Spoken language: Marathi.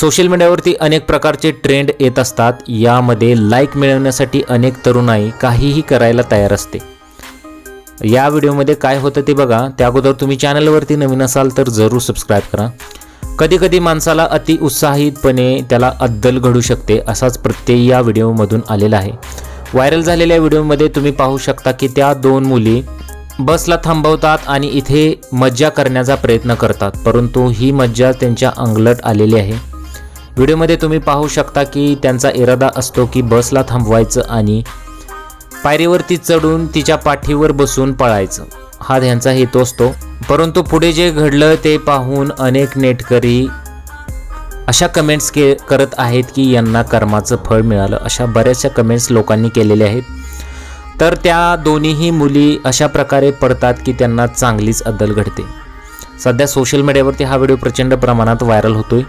सोशल मीडियावरती अनेक प्रकारचे ट्रेंड येत असतात. यामध्ये लाईक मिळवण्यासाठी अनेक तरुणाई काहीही करायला तयार असते. या व्हिडिओमध्ये काय होतं ते बघा. त्या अगोदर तुम्ही चॅनलवरती नवीन असाल तर जरूर सबस्क्राईब करा. कधी कधी माणसाला अति उत्साहितपणे त्याला अद्दल घडू शकते असाच प्रत्यय या व्हिडिओमधून आलेला आहे. व्हायरल झालेल्या व्हिडिओमध्ये तुम्ही पाहू शकता की त्या दोन मुली बसला थांबवतात आणि इथे मज्जा करण्याचा प्रयत्न करतात. परंतु ही मज्जा त्यांच्या अंगलट आलेली आहे. व्हिडिओमध्ये तुम्ही पाहू शकता की त्यांचा इरादा असतो की बसला थांबवायचं आणि पायरीवरती चढून तिच्या पाठीवर बसून पळायचं. हा त्यांचा हेतू असतो. परंतु पुढे जे घडलं ते पाहून अनेक नेटकरी अशा कमेंट्स के करत आहेत की यांना कर्माचं फळ मिळालं. अशा बऱ्याचशा कमेंट्स लोकांनी केलेल्या आहेत. तर त्या दोन्हीही मुली अशा प्रकारे पडतात की त्यांना चांगलीच अद्दल घडते. सध्या सोशल मीडियावरती हा व्हिडिओ प्रचंड प्रमाणात व्हायरल होतोय.